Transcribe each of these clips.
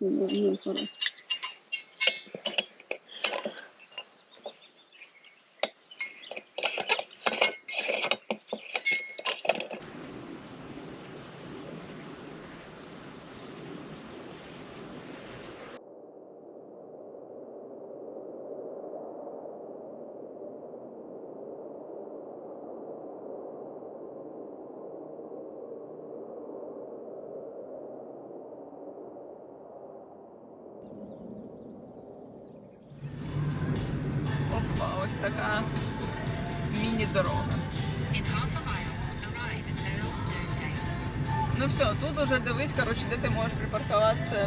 Ну, ну, хорошо. Опа,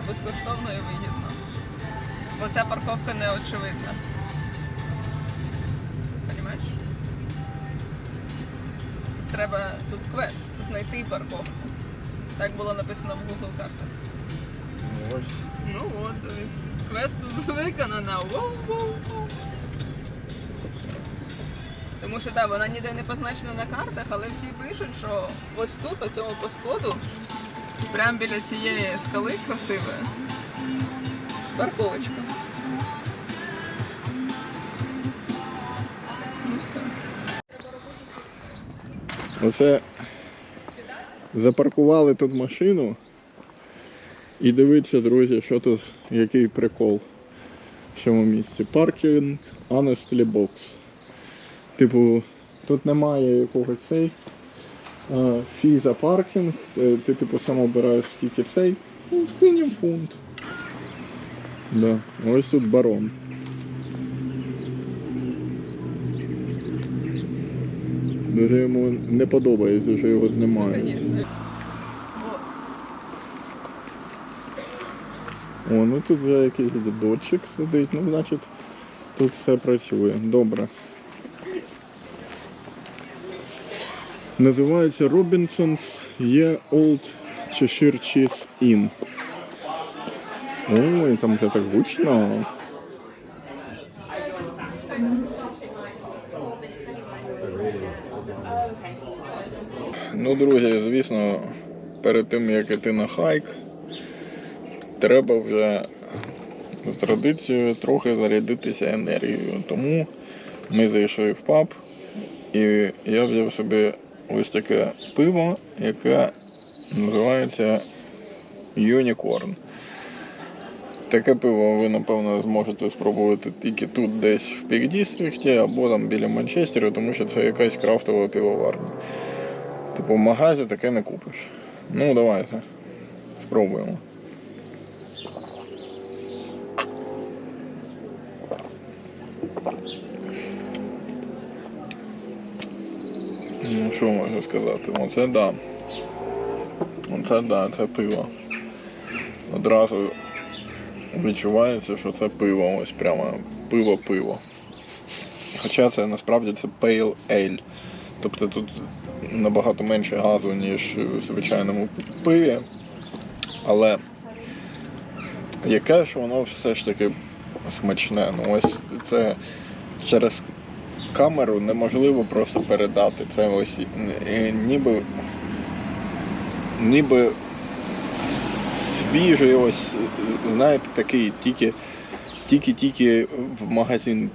безкоштовно і вигідно. Бо ця парковка не очевидна. Понімаєш? Тут треба, тут квест, знайти парковку. Так було написано в Google картах. Ось. Ну от, квест виконано. Воу-воу-воу. Тому що так, вона ніде не позначена на картах, але всі пишуть, що ось тут, по цьому посходу, прямо біля цієї скали красивої, парковочка. Ну все. Оце запаркували тут машину. І дивіться, друзі, що тут, який прикол в цьому місці. Паркінг Honestly Box. Типу, тут немає якогось цей фі за паркінг. Е, Ти типу сам обираєш скільки цей. Ну, скинем фунт. Да. Ось тут барон. Дуже йому не подобається, що його знімають. О, ну тут вже якийсь дідочок сидить, ну значить тут все працює. Добре. Називається Robinson's Є Old Cheshire Cheese Inn. Ой, там вже так гучно. Ну, друзі, звісно, перед тим як іти на хайк, треба вже з традицією трохи зарядитися енергією. Тому ми зайшли в паб і я взяв собі ось таке пиво, яке називається Unicorn. Таке пиво ви, напевно, зможете спробувати тільки тут десь в Пік-Дістрикті або там біля Манчестера, тому що це якась крафтова пивоварня. Типу в магазі таке не купиш. Ну, давайте. Спробуємо. Ну, що можу сказати? Оце да. Оце да, це пиво. Одразу відчувається, що це пиво, ось прямо пиво-пиво. Хоча це насправді це pale ale. Тобто тут набагато менше газу, ніж в звичайному пиві. Але яке ж воно все ж таки смачне. Ну ось це через камеру неможливо просто передати. Це ось е, ніби ніби свіжий, ось, е, знаєте, такий тільки. Тільки-тільки в магазин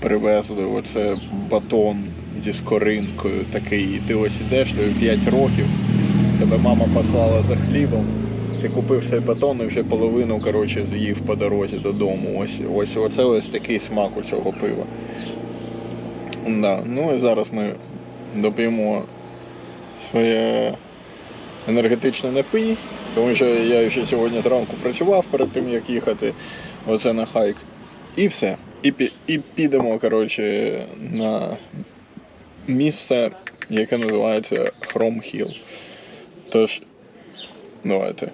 привезли оце батон зі скоринкою такий. Ти ось ідеш, тобі 5 років, тебе мама послала за хлібом, ти купив цей батон і вже половину коротше, з'їв по дорозі додому. Ось, ось оце ось такий смак у цього пива. Да. Ну і зараз ми доп'ємо своє енергетичне напій, тому що я ще сьогодні зранку працював перед тим, як їхати оце на хайк. І все. І, і підемо, коротше, на місце, яке називається Хром Хіл. Тож, давайте.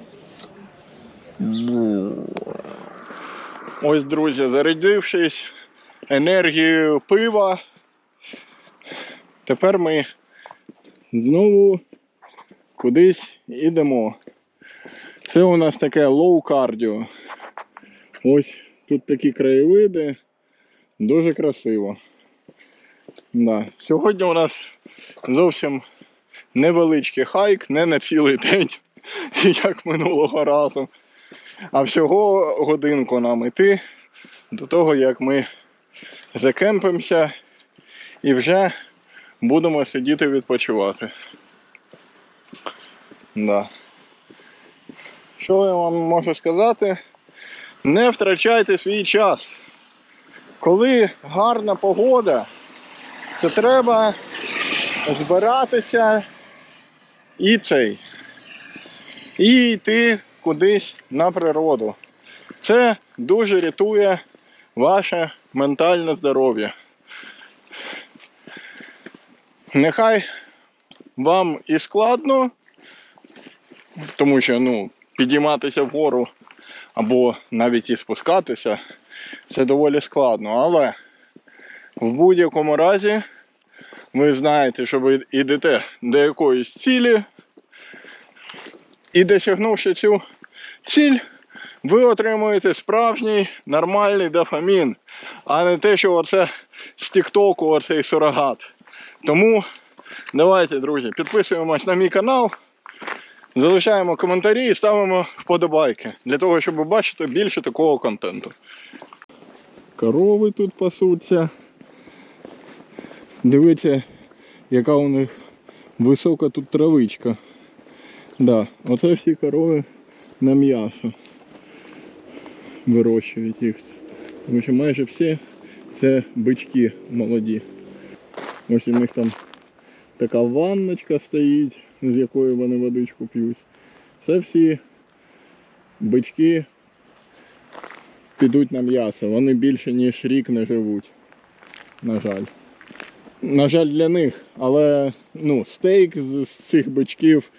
Ось, друзі, зарядившись енергією пива. Тепер ми знову кудись ідемо. Це у нас таке лоу кардіо. Ось тут такі краєвиди. Дуже красиво. Да. Сьогодні у нас зовсім невеличкий хайк, не на цілий день, як минулого разу. А всього годинку нам іти до того, як ми закемпимося і вже будемо сидіти відпочивати. Да. Що я вам можу сказати? Не втрачайте свій час. Коли гарна погода, то треба збиратися і цей. І йти кудись на природу. Це дуже рятує ваше ментальне здоров'я. Нехай вам і складно, тому що ну, підійматися вгору або навіть і спускатися це доволі складно. Але в будь-якому разі ви знаєте, що ви йдете до якоїсь цілі, і досягнувши цю ціль, ви отримуєте справжній нормальний дофамін, а не те, що оце з Тіктоку, оцей сурогат. Тому давайте, друзі, підписуємось на мій канал, залишаємо коментарі і ставимо вподобайки для того, щоб бачити більше такого контенту. Корови тут пасуться. Дивіться, яка у них висока тут травичка. Да, оце всі корови на м'ясо вирощують їх. Тому що майже всі це бички молоді. Ось у них там така ванночка стоїть, з якої вони водичку п'ють. Це всі бички підуть на м'ясо. Вони більше ніж рік не живуть. На жаль. На жаль, для них, але ну, стейк з, цих бичків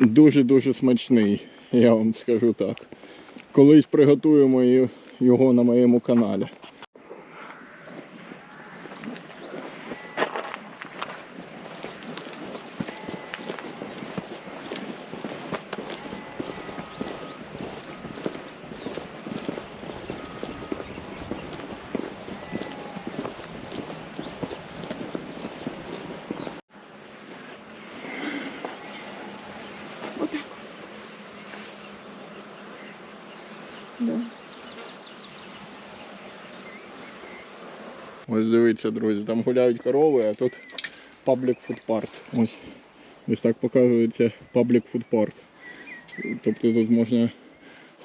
дуже-дуже смачний, я вам скажу так. Колись приготуємо його на моєму каналі. Ось дивіться, друзі, там гуляють корови, а тут Food Park. Ось, ось так показується Food Park. Тобто тут можна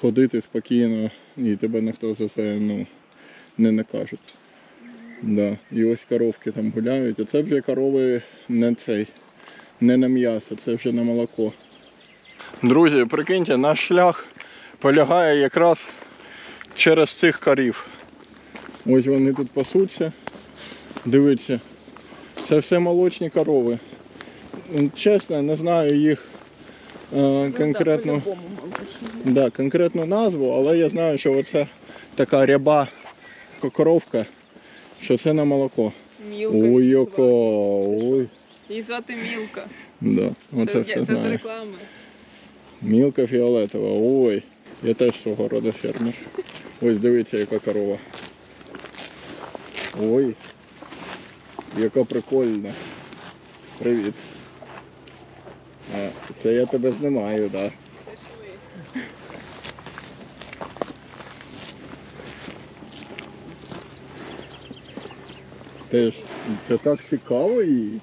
ходити спокійно і тебе ніхто за це ну, не накаже. Да. І ось коровки там гуляють. А це вже корови не цей, не на м'ясо, це вже на молоко. Друзі, прикиньте, наш шлях полягає якраз через цих корів. Ось вони тут пасуться. Дивіться. Це все молочні корови. Чесно, не знаю їх е, конкретно, да, конкретну назву, але я знаю, що оце така ряба коровка, що це на молоко. Мілка. Ой, яка, звати. ой. Її звати Мілка. Да, оце Це, все це з реклами. Мілка фіолетова, ой. Я теж свого роду фермер. Ось дивіться, яка корова. Ой. Яка прикольна. Привіт. А, це я тебе знімаю, так. Да. Теж це так цікаво їй.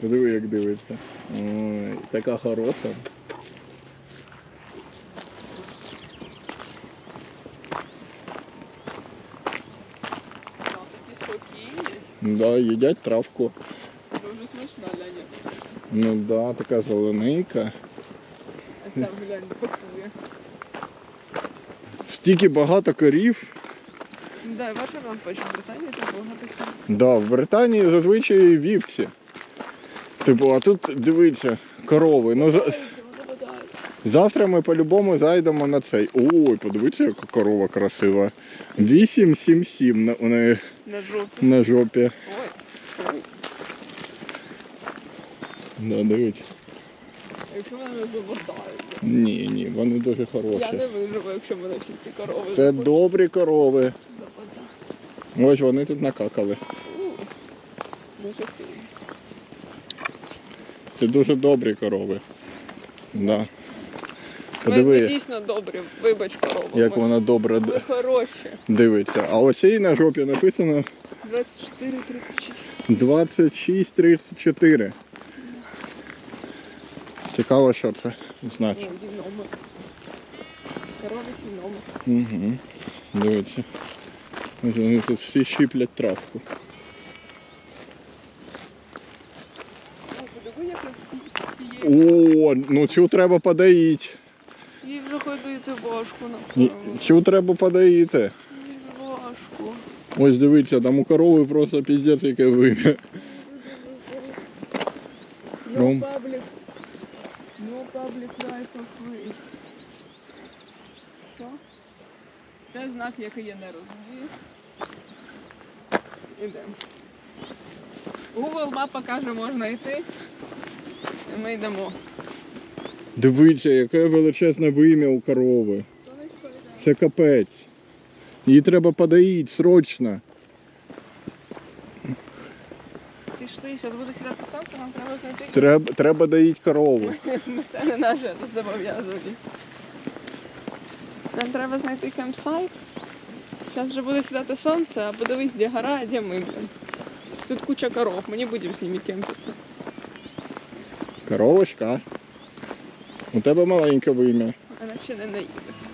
Подиви, як дивиться. Ой, така хороша. А, Такі спокійні. Да, їдять травку. Дуже смачна Ляня. Ну да, така зелененька. А там глянь, пакує. Стільки багато корів. Да, ваша рампач в Британії тут багато всього. Да, в Британії зазвичай вівці. Типу, а тут дивіться, корови. Ну, за... Завтра ми по-любому зайдемо на цей. Ой, подивіться, яка корова красива. 877 на, у неї На жопі. на жопі. Ой. Да, дивіться. Якщо мене не замотають. Ні, ні, вони дуже хороші. Я не виживу, якщо мене всі ці корови Це замотають. добрі корови. Ось вони тут накакали. Дуже. Це дуже добрі корови. Да. Ми, ми дійсно добрі, вибач корову. як ми, вона добре ми д- хороші. дивиться. А оцій на жопі написано 24-36. 26-34. Цікаво, що це значить. Ні, є номер. Коровий номер. Угу. Дивіться. Ось Вони тут всі щіплять травку. О, подиви, як цієї. О, ну цю треба подоїть. Їй вже ходити важко на Ні, корову. Треба подоїти. Їй важко. Ось дивіться, там у корови просто піздець яке вим'я. No public. No public life of free. Що? Це знак, який я не розумію. Ідемо. Google мапа каже, можна йти. Ми йдемо. Дивіться, яке величезне вим'я у корови. Це капець. Її треба подоїти срочно. Пішли, зараз буде сідати сонце, нам треба знайти. Треба, треба доїти корову. Це не наше зобов'язаність. Нам треба знайти кемпсайт. Зараз вже буде сідати сонце, а подивись, де гора, а де ми, блін. Тут куча коров, ми не будемо з ними кемпитися. Коровочка. У тебе маленьке вим'я. Вона ще не наїлася.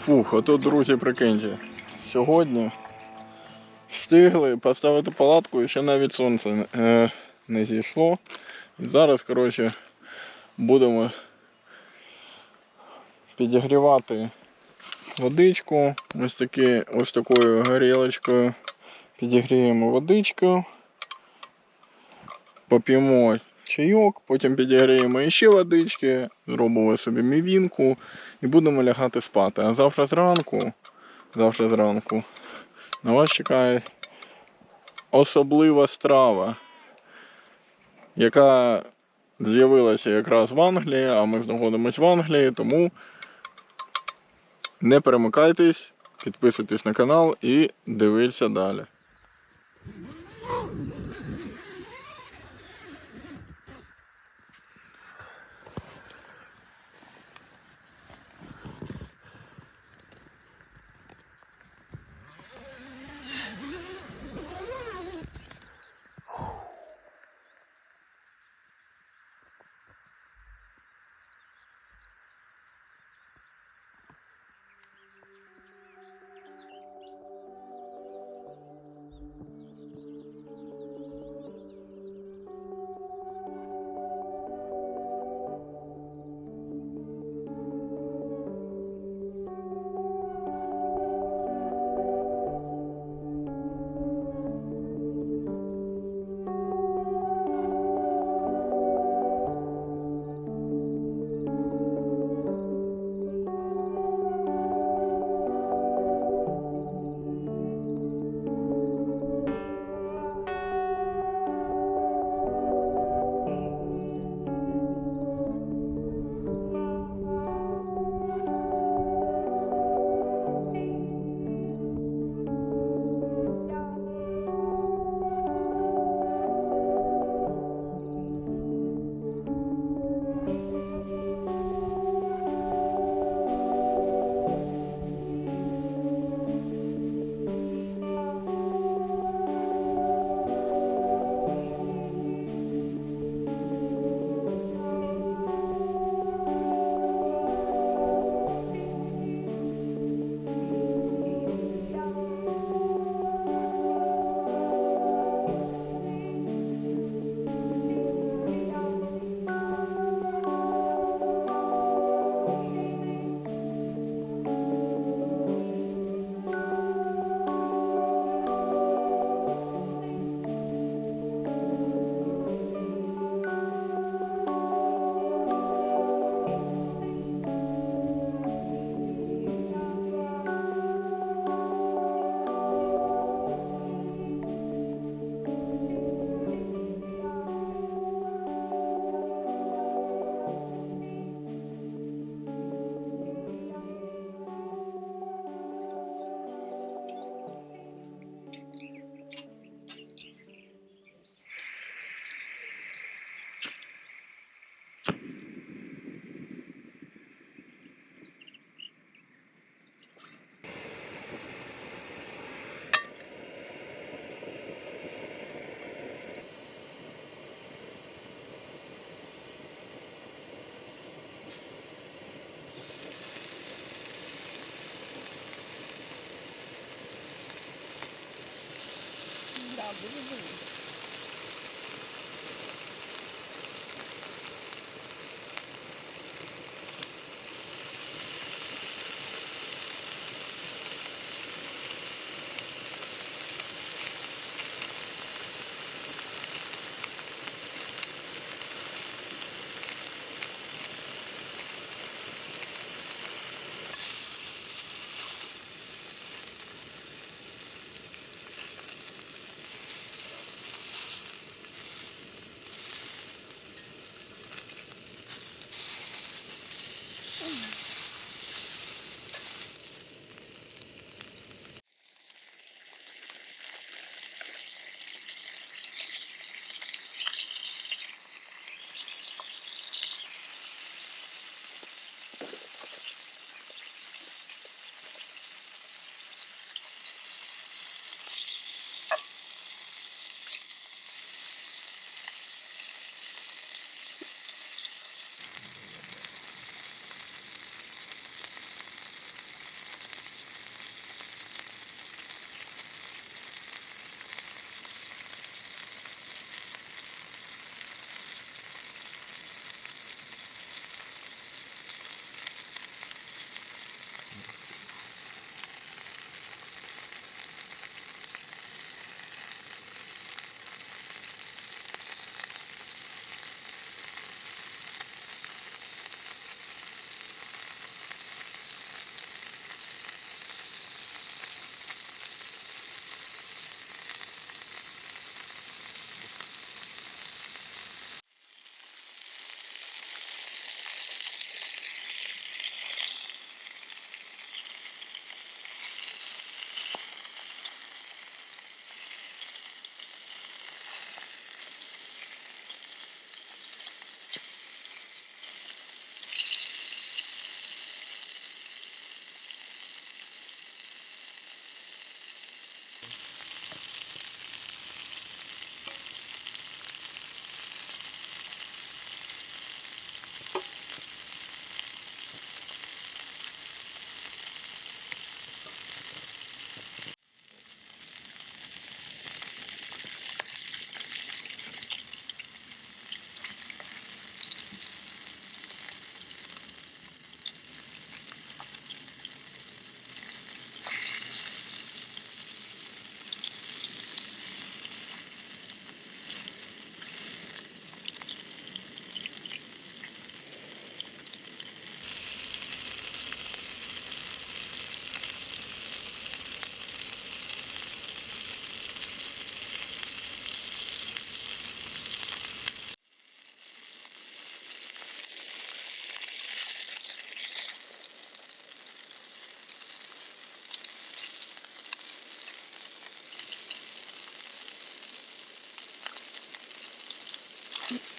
Фух, ото, друзі, прикиньте. Сьогодні встигли поставити палатку і ще навіть сонце е, не зійшло. І зараз, коротше, будемо підігрівати водичку. Ось, таки, ось такою горілочкою. Підігріємо водичку. Поп'ємо чайок, потім підігріємо іще водички, зробимо собі мівінку і будемо лягати спати. А завтра зранку, завтра зранку на вас чекає особлива страва, яка з'явилася якраз в Англії, а ми знаходимося в Англії, тому не перемикайтесь, підписуйтесь на канал і дивіться далі.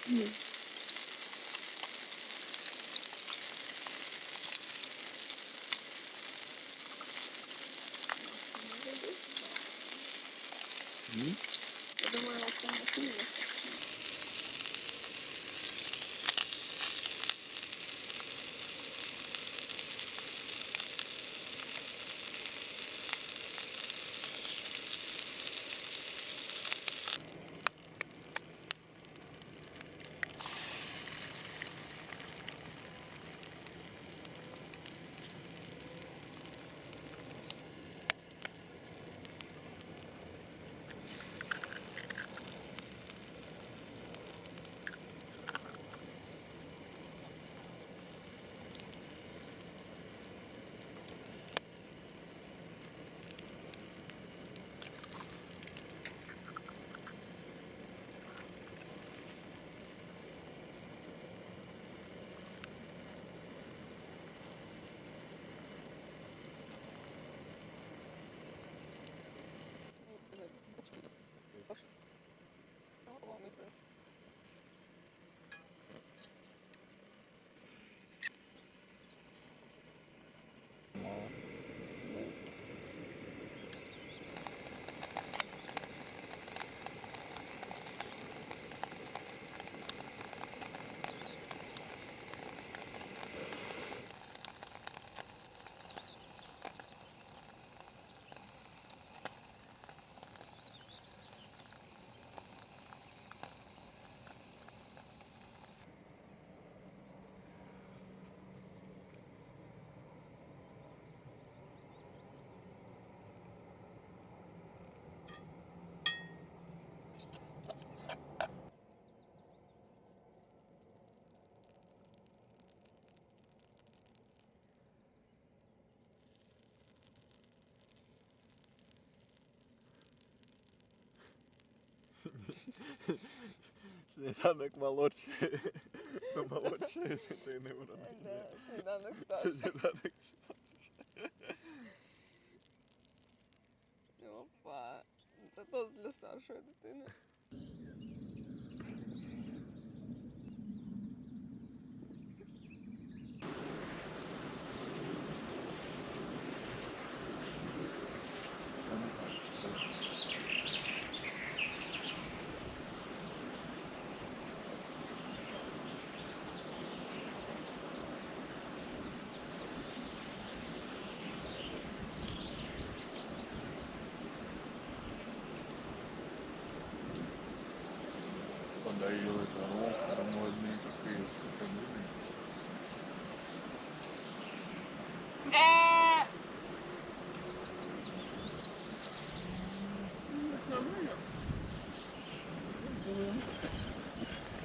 Я Сніданок молодший. Молодший дитини вроде. Сніданок Це старший. сніданок. Опа. Це тост для старшої дитини. Подарили коробку, модний такий.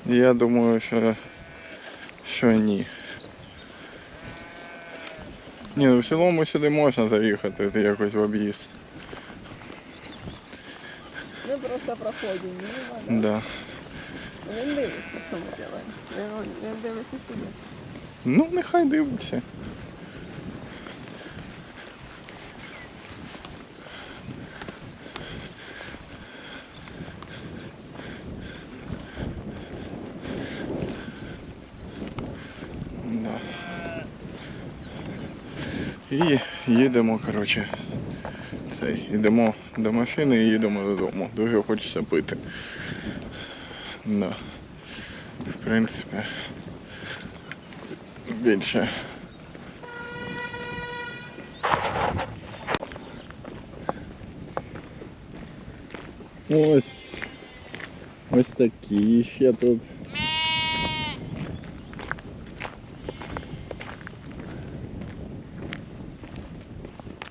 Я думаю, що, що ні. Ні, ну в цілому сюди можна заїхати ти якось в об'їзд. Ми просто проходимо. мимо, да? Да. Він дивиться, що ми робимо. Він, дивиться сюди. Ну, нехай дивиться. І їдемо, коротше. Цей, йдемо до машини і їдемо додому. Дуже хочеться пити. Да. В принципі. Більше. Ось. Ось такі ще тут.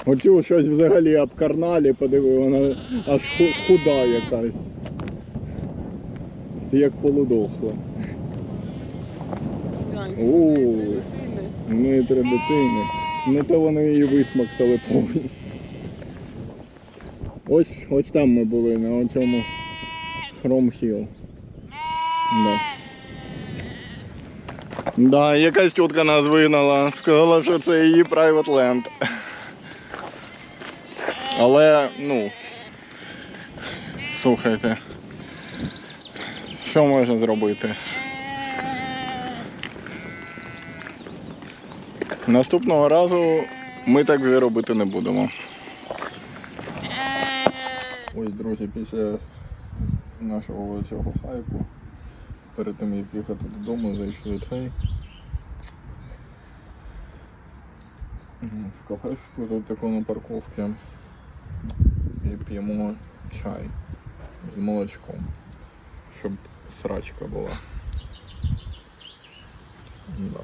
Оцю щось взагалі обкарналі, подиви, вона аж худа якась. Як полудохла. О. дитини. Метри дитини. Ну то вони її висмоктали повністю. Ось, ось там ми були, на цьому Хром Хіл. Да. Да, якась тітка нас вигнала. Сказала, що це її private land. Але, ну. Слухайте. Що можна зробити? Наступного разу ми так вже робити не будемо. Ось, друзі, після нашого цього хайпу, перед тим як їхати додому, зайшли цей. В кафешку тут таку на парковці і п'ємо чай з молочком, срачка була. Да.